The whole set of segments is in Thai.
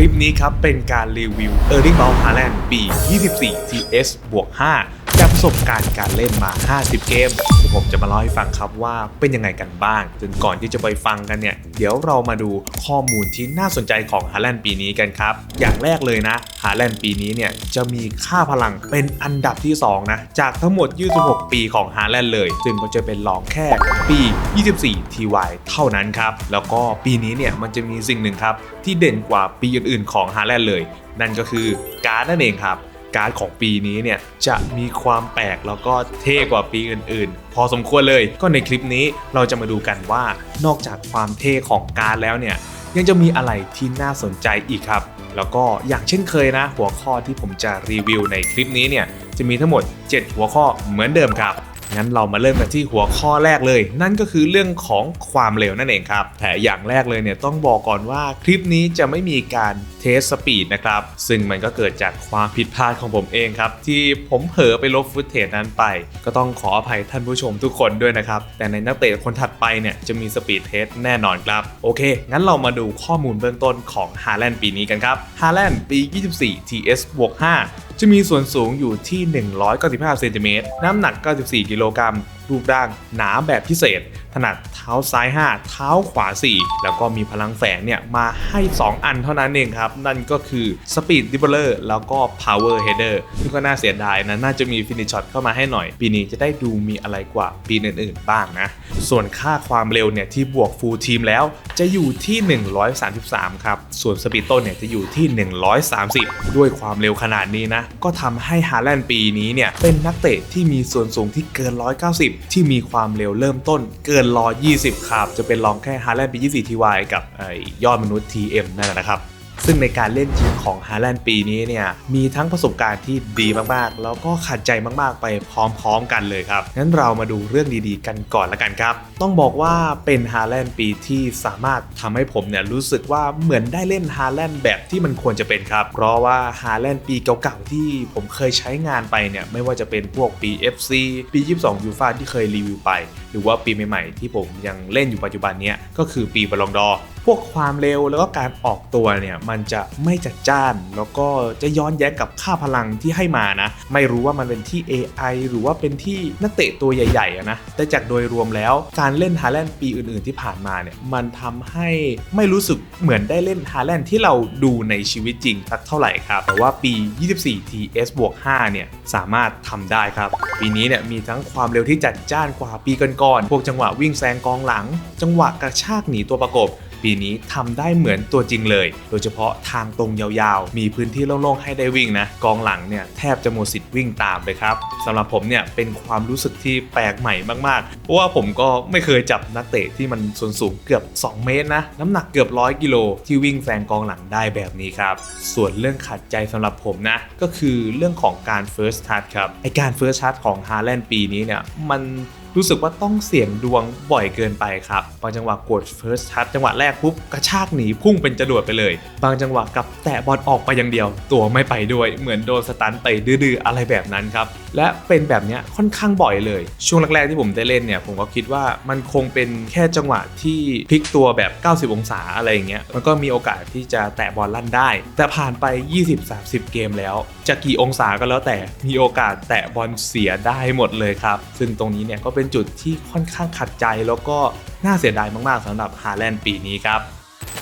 ลิปนี้ครับเป็นการรีวิว e a r n i n g b o u n d h a l a n d ปี24 TS บวก5 ประสบการณ์การเล่นมา 50 เกม ผมจะมาเล่าให้ฟังครับว่าเป็นยังไงกันบ้างจนก่อนที่จะไปฟังกันเนี่ย เดี๋ยวเรามาดูข้อมูลที่น่าสนใจของฮาแลนด์ปีนี้กันครับ อย่างแรกเลยนะฮาแลนด์ปีนี้เนี่ยจะมีค่าพลังเป็นอันดับที่ 2 นะ จากทั้งหมด 26 ปีของฮาแลนด์เลย ซึ่งก็จะเป็นรองแค่ปี 24 TY เท่านั้นครับ แล้วก็ปีนี้เนี่ยมันจะมีสิ่งหนึ่งครับที่เด่นกว่าปีอื่นๆของฮาแลนด์เลย นั่นก็คือการ์ดนั่นเองครับ การ์ดของปีนี้เนี่ยจะมีความแปลกแล้วก็เท่กว่าปีอื่นๆ พอสมควรเลยก็ในคลิปนี้เราจะมาดูกันว่านอกจากความเท่ของการ์ดแล้วเนี่ยยังจะมีอะไรที่น่าสนใจอีกครับ แล้วก็อย่างเช่นเคยนะ หัวข้อที่ผมจะรีวิวในคลิปนี้เนี่ยจะมีทั้งหมด 7 หัวข้อเหมือนเดิมครับ งั้นเรามาเริ่มกันที่หัวข้อแรกเลย นั่นก็คือเรื่องของความเร็วนั่นเองครับแต่อย่างแรกเลยเนี่ยต้องบอกก่อนว่าคลิปนี้จะไม่มีการเทสสปีดนะครับซึ่งมันก็เกิดจากความผิดพลาดของผมเองครับที่ผมเผลอไปลบฟุตเทจนั้นไป ก็ต้องขออภัยท่านผู้ชมทุกคนด้วยนะครับแต่ในนักเตะคนถัดไปเนี่ยจะมีสปีดเทสแน่นอนครับโอเค งั้นเรามาดูข้อมูลเบื้องต้นของฮาแลนด์ปีนี้กันครับฮาแลนด์ปี 24 TS บวก5 จะมีส่วนสูงอยู่ที่ 195เซนติเมตรน้ำหนัก 94 กิโลกรัม รูปร่างหนาแบบพิเศษ ถนัดเท้าซ้าย 5 เท้าขวา 4 แล้วก็มีพลังแฝงเนี่ยมาให้ 2 อันเท่านั้นเองครับ นั่นก็คือ Speed d i b b l e r แล้วก็ Power Header ซึ่งก็น่าเสียดายนะ น่าจะมี Finish Shot เข้ามาให้หน่อย ปีนี้จะได้ดูมีอะไรกว่าปีอื่นๆบ้างนะ ส่วนค่าความเร็วเนี่ยที่บวก Full Team แล้วจะอยู่ที่ 133 ครับ ส่วนสปีดต้นเนี่ยจะอยู่ที่ 130 ด้วยความเร็วขนาดนี้นะ ก็ทำให้ฮาแลนด์ปีนี้เนี่ยเป็นนักเตะที่มีส่วนสูงที่เกิน 190ที่มีความเร็วเริ่มต้นเกิน120ครับจะเป็นรองแค่ฮาร์แลนด์ปี24 TY กับยอดมนุษย์ TM นั่นแหละนะครับ ซึ่งในการเล่นทีมของฮาแลนด์ปีนี้เนี่ยมีทั้งประสบการณ์ที่ดีมากๆ แล้วก็ขัดใจมากๆ ไปพร้อมๆกันเลยครับงั้นเรามาดูเรื่องดีๆ กันก่อนละกันครับ ต้องบอกว่าเป็นฮาแลนด์ปีที่สามารถทำให้ผมเนี่ยรู้สึกว่าเหมือนได้เล่นฮาแลนด์แบบที่มันควรจะเป็นครับ เพราะว่าฮาแลนด์ปีเก่าๆที่ผมเคยใช้งานไปเนี่ยไม่ว่าจะเป็นพวกปี FC ปี 22ยูฟาที่เคยรีวิวไปหรือว่าปีใหม่ๆที่ผมยังเล่นอยู่ปัจจุบันเนี้ยก็คือปีบอลองดอ พวกความเร็วแล้วก็การออกตัวเนี่ยมันจะไม่จัดจ้าน แล้วก็จะย้อนแย้งกับค่าพลังที่ให้มานะ ไม่รู้ว่ามันเป็นที่ AI หรือว่าเป็นที่นักเตะตัวใหญ่ๆนะแต่จากโดยรวมแล้วการเล่นฮาแลนด์ปีอื่นๆที่ผ่านมาเนี่ยมันทำให้ไม่รู้สึกเหมือนได้เล่นฮาแลนด์ที่เราดูในชีวิตจริงสักเท่าไหร่ครับแต่ว่าปี 24 TS บวก5เนี่ยสามารถทำได้ครับ ปีนี้เนี่ยมีทั้งความเร็วที่จัดจ้านกว่าปีก่อนๆพวกจังหวะวิ่งแซงกองหลัง จังหวะกระชากหนีตัวประกบ ปีนี้ทำได้เหมือนตัวจริงเลย โดยเฉพาะทางตรงยาวๆ มีพื้นที่โล่งๆ ให้ได้วิ่งนะ กองหลังเนี่ยแทบจะหมดสิทธิ์วิ่งตามเลยครับสำหรับผมเนี่ยเป็นความรู้สึกที่แปลกใหม่มากๆ เพราะว่าผมก็ไม่เคยจับนักเตะที่มันส่วนสูงเกือบ 2 เมตรนะ น้ำหนักเกือบ100กิโลที่วิ่งแซงกองหลังได้แบบนี้ครับ ส่วนเรื่องขัดใจสำหรับผมนะ ก็คือเรื่องของการ first touch ครับไอการ first touch ของฮาแลนด์ปีนี้เนี่ยมัน รู้สึกว่าต้องเสี่ยงดวงบ่อยเกินไปครับบางจังหวะกด first touch จังหวะแรกปุ๊บกระชากหนีพุ่งเป็นจรวดไปเลย บางจังหวะกับแตะบอลออกไปอย่างเดียว ตัวไม่ไปด้วยเหมือนโดนสตันไปดื้อๆอะไรแบบนั้นครับและเป็นแบบเนี้ยค่อนข้างบ่อยเลย ช่วงแรกๆที่ผมได้เล่นเนี่ยผมก็คิดว่ามันคงเป็นแค่จังหวะที่พลิกตัวแบบ 90 องศาอะไรอย่างเงี้ยมันก็มีโอกาสที่จะแตะบอลลั่นได้ แต่ผ่านไป 20-30 เกมแล้ว จะกี่องศาก็แล้วแต่มีโอกาสแตะบอลเสียได้หมดเลยครับ ซึ่งตรงนี้เนี่ยก็เป็น็นจุดที่ค่อนข้างขัดใจ แล้วก็น่าเสียดายมากๆสำหรับฮาแลนด์ปีนี้ครับ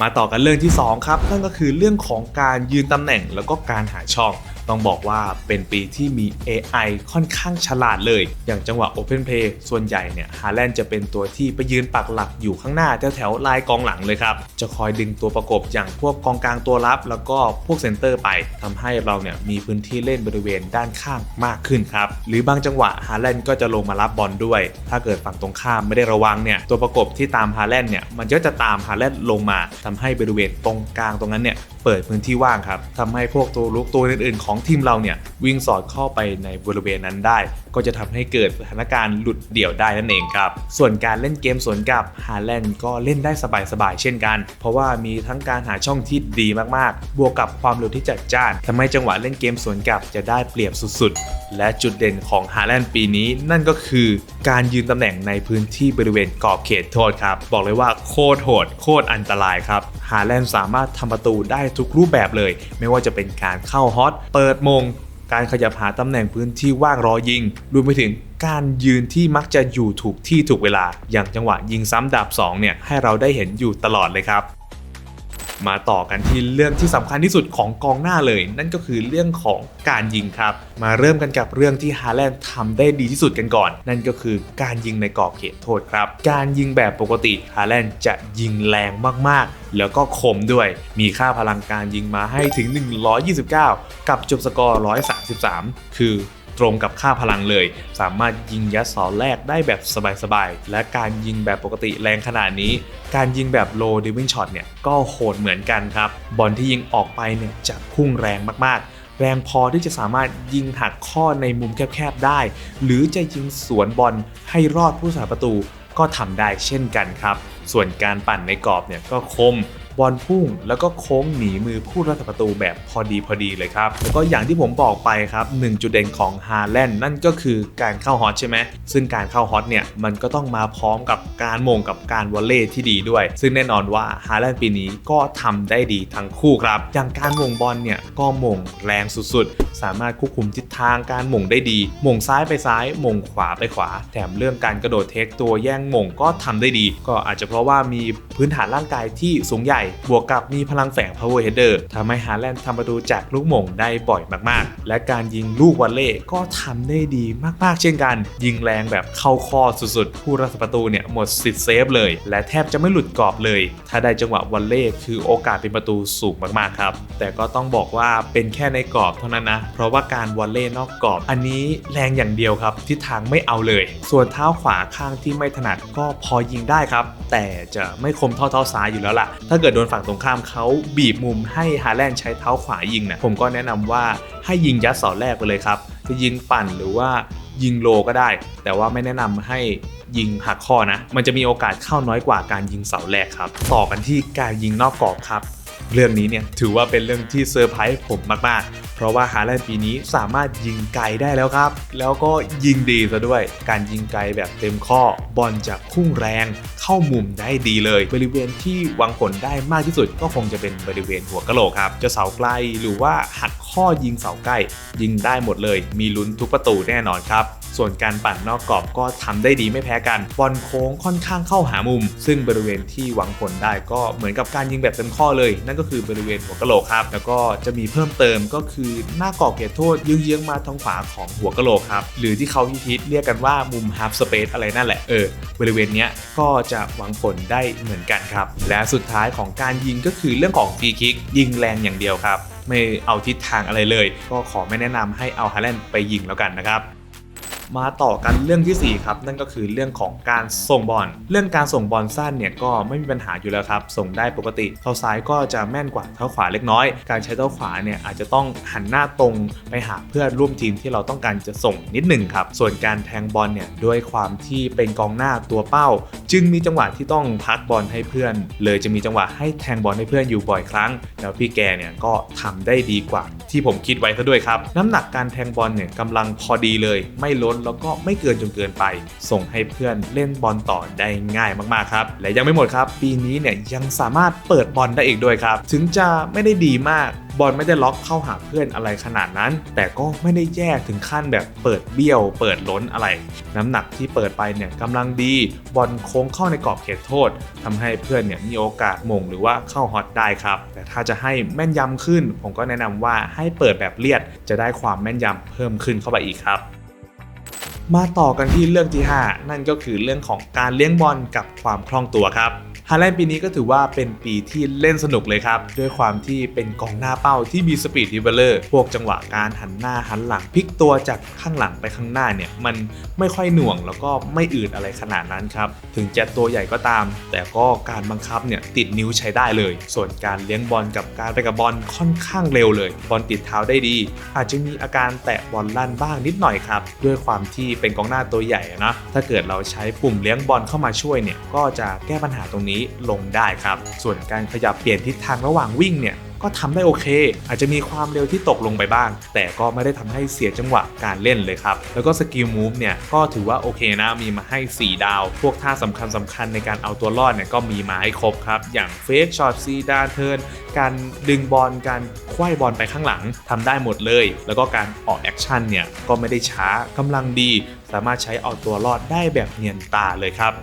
มาต่อกันเรื่องที่ 2 ครับ นั่นก็คือเรื่องของการยืนตำแหน่งแล้วก็การหาช่อง ต้องบอกว่าเป็นปีที่มี AI ค่อนข้างฉลาดเลย อย่างจังหวะ Open Play ส่วนใหญ่เนี่ยฮาแลนด์จะเป็นตัวที่ไปยืนปักหลักอยู่ข้างหน้าแถวๆลายกองหลังเลยครับ จะคอยดึงตัวประกบอย่างพวกกองกลางตัวรับ แล้วก็พวกเซนเตอร์ไปทำให้เราเนี่ยมีพื้นที่เล่นบริเวณด้านข้างมากขึ้นครับ หรือบางจังหวะฮาแลนด์ก็จะลงมารับบอลด้วย ถ้าเกิดฝั่งตรงข้ามไม่ได้ระวังเนี่ยตัวประกบที่ตามฮาแลนด์เนี่ยมันก็จะตามฮาแลนด์ลงมาทำให้บริเวณตรงกลางตรงนั้นเนี่ย เปิดพื้นที่ว่างครับทำให้พวกตัวลุกตัวอื่นๆ ของทีมเราเนี่ยวิ่งสอดเข้าไปในบริเวณนั้นได้ ก็จะทำให้เกิดสถานการณ์หลุดเดี่ยวได้นั่นเองครับ ส่วนการเล่นเกมสวนกับฮาแลนด์ก็เล่นได้สบายๆเช่นกัน เพราะว่ามีทั้งการหาช่องที่ดีมากๆ บวกกับความเร็วที่จัดจ้านทำให้จังหวะเล่นเกมสวนกับจะได้เปรียบสุดๆ และจุดเด่นของฮาแลนด์ปีนี้นั่นก็คือการยืนตำแหน่งในพื้นที่บริเวณกรอบเขตโทษครับ บอกเลยว่าโคตรโหดโคตรอันตรายครับฮาแลนด์สามารถทำประตูได้ทุกรูปแบบเลย ไม่ว่าจะเป็นการเข้าฮอตเปิดมง การขยับหาตำแหน่งพื้นที่ว่างรอยิงรวมไปถึงการยืนที่มักจะอยู่ถูกที่ถูกเวลา อย่างจังหวะยิงซ้ำดาบ2เนี่ยให้เราได้เห็นอยู่ตลอดเลยครับ มาต่อกันที่เรื่องที่สำคัญที่สุดของกองหน้าเลย นั่นก็คือเรื่องของการยิงครับ มาเริ่มกันกับเรื่องที่ฮาแลนด์ทำได้ดีที่สุดกันก่อน นั่นก็คือการยิงในกรอบเขตโทษครับ การยิงแบบปกติฮาแลนด์จะยิงแรงมากๆ แล้วก็คมด้วย มีค่าพลังการยิงมาให้ถึง 129 กับจบสกอร์ 133 คือ ตรงกับค่าพลังเลย สามารถยิงยัดสาแรกได้แบบสบายๆ และการยิงแบบปกติแรงขนาดนี้ การยิงแบบ low diving shot เนี่ยก็โหดเหมือนกันครับ บอลที่ยิงออกไปเนี่ยจะพุ่งแรงมากๆแรงพอที่จะสามารถยิงหักข้อในมุมแคบๆได้ หรือจะยิงสวนบอลให้รอดผู้สาประตูก็ทำได้เช่นกันครับ ส่วนการปั่นในกรอบเนี่ยก็คม บอลพุ่งแล้วก็โค้งหนีมือผู้รักษาประตูแบบพอดีพอดีเลยครับ แล้วก็อย่างที่ผมบอกไปครับหนึ่งจุดเด่นของฮาแลนด์นั่นก็คือการเข้าฮอตใช่ไหมซึ่งการเข้าฮอตเนี่ยมันก็ต้องมาพร้อมกับการมงกับการวอลเล่ที่ดีด้วย ซึ่งแน่นอนว่าฮาแลนด์ปีนี้ก็ทำได้ดีทั้งคู่ครับ อย่างการมงบอลเนี่ยก็มงแรงสุดๆ สามารถควบคุมทิศทางการมงได้ดีมงซ้ายไปซ้ายมงขวาไปขวา แถมเรื่องการกระโดดเทคตัวแย่งมงก็ทำได้ดี ก็อาจจะเพราะว่ามีพื้นฐานร่างกายที่สูงใหญ่บวกกับมีพลังแฝง power header ทำให้ฮาแลนด์ทำประตูจากลูกหม่งได้บ่อยมากๆ และการยิงลูกวอลเล่ก็ทำได้ดีมากๆ เช่นกัน ยิงแรงแบบเข้าข้อสุดๆ ผู้รักษาประตูเนี่ยหมดสิทธิ์เซฟเลย และแทบจะไม่หลุดกรอบเลย ถ้าได้จังหวะวอลเล่คือโอกาสเป็นประตูสูงมากๆครับแต่ก็ต้องบอกว่าเป็นแค่ในกรอบเท่านั้นนะ เพราะว่าการวอลเล่นอกกรอบ อันนี้แรงอย่างเดียวครับทิศทางไม่เอาเลย ส่วนเท้าขวาข้างที่ไม่ถนัดก็พอยิงได้ครับ แต่จะไม่คมเท่าเท้าซ้ายอยู่แล้วล่ะ ถ้าเกิดโดนฝั่งตรงข้ามเขาบีบมุมให้ฮาแลนด์ใช้เท้าขวายิงนะผมก็แนะนำว่าให้ยิงยัดเสาแรกไปเลยครับจะยิงปั่นหรือว่ายิงโลก็ได้ แต่ว่าไม่แนะนำให้ยิงหักข้อนะ มันจะมีโอกาสเข้าน้อยกว่าการยิงเสาแรกครับ ต่อกันที่การยิงนอกกรอบครับ เรื่องนี้เนี่ยถือว่าเป็นเรื่องที่เซอร์ไพรส์ผมมาก ๆ เพราะว่าฮาแลนด์ปีนี้สามารถยิงไกลได้แล้วครับ แล้วก็ยิงดีซะด้วย การยิงไกลแบบเต็มข้อบอลจะพุ่งแรง เข้ามุมได้ดีเลย บริเวณที่วังผลได้มากที่สุด ก็คงจะเป็นบริเวณหัวกะโหลกครับ จะเสาไกลหรือว่าหักข้อยิงเสาใกล้ ยิงได้หมดเลย มีลุ้นทุกประตูแน่นอนครับ ส่วนการปั่นนอกกรอบก็ทำได้ดีไม่แพ้กัน บอลโค้งค่อนข้างเข้าหามุม ซึ่งบริเวณที่หวังผลได้ก็เหมือนกับการยิงแบบเต็มข้อเลย นั่นก็คือบริเวณหัวกะโหลกครับ แล้วก็จะมีเพิ่มเติมก็คือหน้ากรอบเขตโทษเยื้องๆมาทางขวาของหัวกะโหลกครับ หรือที่เขาฮิตเรียกกันว่ามุม half space อะไรนั่นแหละ เออ บริเวณเนี้ยก็จะหวังผลได้เหมือนกันครับ และสุดท้ายของการยิงก็คือเรื่องของฟรีคิกยิงแรงอย่างเดียวครับ ไม่เอาทิศทางอะไรเลย ก็ขอไม่แนะนำให้เอาฮาแลนด์ไปยิงแล้วกันนะครับ มาต่อกันเรื่องที่ 4 ครับ นั่นก็คือเรื่องของการส่งบอลเรื่องการส่งบอลสั้นเนี่ยก็ไม่มีปัญหาอยู่แล้วครับ ส่งได้ปกติเท้าซ้ายก็จะแม่นกว่าเท้าขวาเล็กน้อย การใช้เท้าขวาเนี่ยอาจจะต้องหันหน้าตรงไปหาเพื่อนร่วมทีมที่เราต้องการจะส่งนิดหนึ่งครับ ส่วนการแทงบอลเนี่ยด้วยความที่เป็นกองหน้าตัวเป้า จึงมีจังหวะที่ต้องพักบอลให้เพื่อน เลยจะมีจังหวะให้แทงบอลให้เพื่อนอยู่บ่อยครั้ง แล้วพี่แกเนี่ยก็ทำได้ดีกว่า ที่ผมคิดไว้ซะด้วยครับ น้ำหนักการแทงบอลเนี่ยกำลังพอดีเลยไม่ล้นแล้วก็ไม่เกินจนเกินไป ส่งให้เพื่อนเล่นบอลต่อได้ง่ายมากๆครับ และยังไม่หมดครับ ปีนี้เนี่ยยังสามารถเปิดบอลได้อีกด้วยครับ ถึงจะไม่ได้ดีมากบอลไม่ได้ล็อกเข้าหาเพื่อนอะไรขนาดนั้น แต่ก็ไม่ได้แย่ถึงขั้นแบบเปิดเบี้ยว เปิดล้นอะไร น้ำหนักที่เปิดไปเนี่ยกำลังดีบอลโค้งเข้าในกรอบเขตโทษทำให้เพื่อนเนี่ยมีโอกาสมงหรือว่าเข้าฮอตได้ครับ แต่ถ้าจะให้แม่นยำขึ้น ผมก็แนะนำว่าให้เปิดแบบเลียดจะได้ความแม่นยำเพิ่มขึ้นเข้าไปอีกครับ มาต่อกันที่เรื่องที่ 5 นั่นก็คือเรื่องของการเลี้ยงบอลกับความคล่องตัวครับาแลนด์ปีนี้ก็ถือว่าเป็นปีที่เล่นสนุกเลยครับ ด้วยความที่เป็นกองหน้าเป้าที่มีสปีดดิเวลเลอร์พวกจังหวะการหันหน้าหันหลังพลิกตัวจากข้างหลังไปข้างหน้าเนี่ย มันไม่ค่อยหน่วงแล้วก็ไม่อืดอะไรขนาดนั้นครับ ถึงจะตัวใหญ่ก็ตาม แต่ก็การบังคับเนี่ยติดนิ้วใช้ได้เลย ส่วนการเลี้ยงบอลกับการไปกับบอลค่อนข้างเร็วเลย บอลติดเท้าได้ดี อาจจะมีอาการแตะบอลลั่นบ้างนิดหน่อยครับ ด้วยความที่เป็นกองหน้าตัวใหญ่นะถ้าเกิดเราใช้ปุ่มเลี้ยงบอลเข้ามาช่วยเนี่ยก็จะแก้ปัญหาตรงนี้ลงได้ครับ ส่วนการขยับเปลี่ยนทิศทางระหว่างวิ่งเนี่ยก็ทำได้โอเค อาจจะมีความเร็วที่ตกลงไปบ้าง แต่ก็ไม่ได้ทำให้เสียจังหวะการเล่นเลยครับ แล้วก็สกิลมูฟเนี่ยก็ถือว่าโอเคนะ มีมาให้ 4 ดาว พวกท่าสำคัญสำคัญในการเอาตัวรอดเนี่ยก็มีมาให้ครบครับ อย่างเฟกช็อตซีดาเทิร์นการดึงบอลการคว้ายบอลไปข้างหลังทำได้หมดเลย แล้วก็การออกแอคชั่นเนี่ยก็ไม่ได้ช้ากำลังดี สามารถใช้เอาตัวรอดได้แบบเนียนตาเลยครับ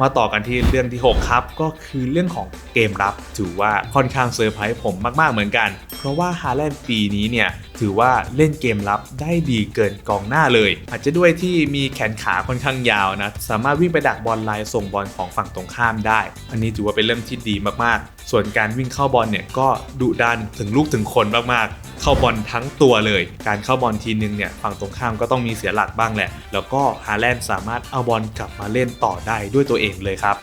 มาต่อกันที่เรื่องที่ 6 ครับ ก็คือเรื่องของเกมรับ ถือว่าค่อนข้างเซอร์ไพรส์ผมมาก ๆ เหมือนกัน เพราะว่าฮาแลนด์ปีนี้เนี่ย ถือว่าเล่นเกมรับได้ดีเกินกองหน้าเลย อาจจะด้วยที่มีแขนขาค่อนข้างยาวนะ สามารถวิ่งไปดักบอลไลน์ส่งบอลของฝั่งตรงข้ามได้ อันนี้ถือว่าเป็นเรื่องที่ดีมากๆ ส่วนการวิ่งเข้าบอลเนี่ยก็ดุดันถึงลูกถึงคนมากๆ เข้าบอลทั้งตัวเลย การเข้าบอลทีนึงเนี่ยฝั่งตรงข้ามก็ต้องมีเสียหลักบ้างแหละ แล้วก็ฮาแลนด์สามารถเอาบอลกลับมาเล่นต่อได้ด้วยตัวเองเลยครับ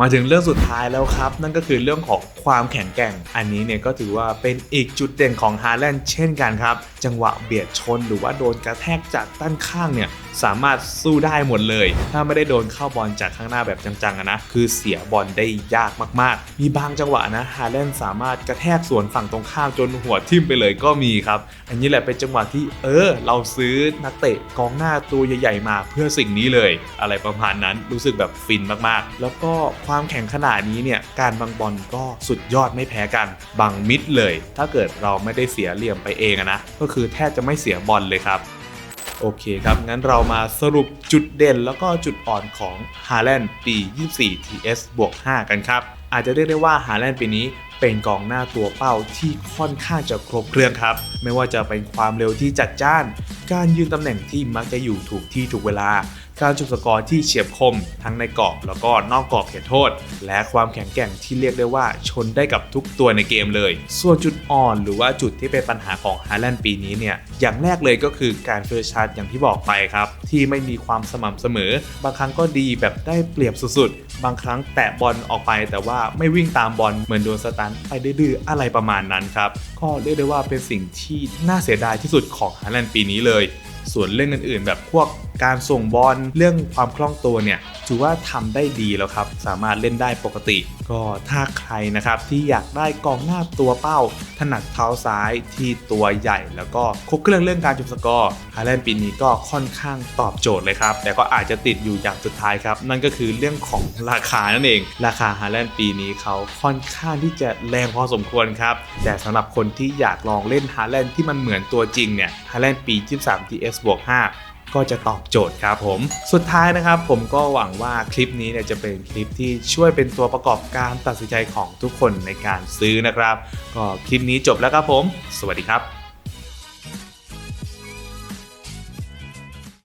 มาถึงเรื่องสุดท้ายแล้วครับ นั่นก็คือเรื่องของ ความแข็งแกร่ง อันนี้เนี่ยก็ถือว่าเป็นอีกจุดเด่นของฮาแลนด์เช่นกันครับ จังหวะเบียดชนหรือว่าโดนกระแทกจากด้านข้างเนี่ยสามารถสู้ได้หมดเลย ถ้าไม่ได้โดนเข้าบอลจากข้างหน้าแบบจังๆนะคือเสียบอลได้ยากมากๆ มีบางจังหวะนะฮาแลนด์สามารถกระแทกสวนฝั่งตรงข้ามจนหัวทิ่มไปเลยก็มีครับ อันนี้แหละเป็นจังหวะที่เออ เราซื้อนักเตะกองหน้าตัวใหญ่ๆมาเพื่อสิ่งนี้เลย อะไรประมาณนั้นรู้สึกแบบฟินมากๆ แล้วก็ความแข็งขนาดนี้เนี่ยการบังบอลก็สุดยอดไม่แพ้กันบังมิดเลย ถ้าเกิดเราไม่ได้เสียเหลี่ยมไปเองนะ ก็คือแทบจะไม่เสียบอลเลยครับโอเคครับ งั้นเรามาสรุปจุดเด่นแล้วก็จุดอ่อนของ h a l a n d ปี 24 TS บวก 5 กันครับ อาจจะเรียกได้ว่า h a l a n d ปีนี้เป็นกองหน้าตัวเป้าที่ค่อนข้างจะครบเครื่องครับ ไม่ว่าจะเป็นความเร็วที่จัดจ้าน การยืนตำแหน่งที่มักจะอยู่ถูกที่ถูกเวลา การจุดสกอร์ที่เฉียบคม ทั้งในกรอบแล้วก็นอกกรอบเขตโทษ และความแข็งแกร่งที่เรียกได้ว่าชนได้กับทุกตัวในเกมเลย ส่วนจุดอ่อนหรือว่าจุดที่เป็นปัญหาของฮาแลนด์ปีนี้เนี่ยอย่างแรกเลยก็คือการเฟอร์ชาร์จอย่างที่บอกไปครับ ที่ไม่มีความสม่ำเสมอ บางครั้งก็ดีแบบได้เปรียบสุดๆ บางครั้งแตะบอลออกไปแต่ว่าไม่วิ่งตามบอลเหมือนโดนสตันไปดื้อๆอะไรประมาณนั้นครับก็เรียกได้ว่าเป็นสิ่งที่น่าเสียดายที่สุดของฮาแลนด์ปีนี้เลย ส่วนเรื่องอื่นๆ แบบพวก การส่งบอลเรื่องความคล่องตัวเนี่ยถือว่าทำได้ดีแล้วครับ สามารถเล่นได้ปกติ ก็ถ้าใครนะครับที่อยากได้กองหน้าตัวเป้า ถนัดเท้าซ้ายที่ตัวใหญ่ แล้วก็ครบเครื่องเรื่องการจุดสกอร์ฮาแลนด์ปีนี้ก็ค่อนข้างตอบโจทย์เลยครับ แต่ก็อาจจะติดอยู่อย่างสุดท้ายครับ นั่นก็คือเรื่องของราคานั่นเอง ราคาฮาแลนด์ปีนี้เขาค่อนข้างที่จะแรงพอสมควรครับ แต่สำหรับคนที่อยากลองเล่นฮาแลนด์ที่มันเหมือนตัวจริงเนี่ยฮาแลนด์ปี 23 TS บวก5 ก็จะตอบโจทย์ครับผม สุดท้ายนะครับผมก็หวังว่าคลิปนี้เนี่ยจะเป็นคลิปที่ช่วยเป็นตัวประกอบการตัดสินใจของทุกคนในการซื้อนะครับ ก็คลิปนี้จบแล้วครับผม สวัสดีครับ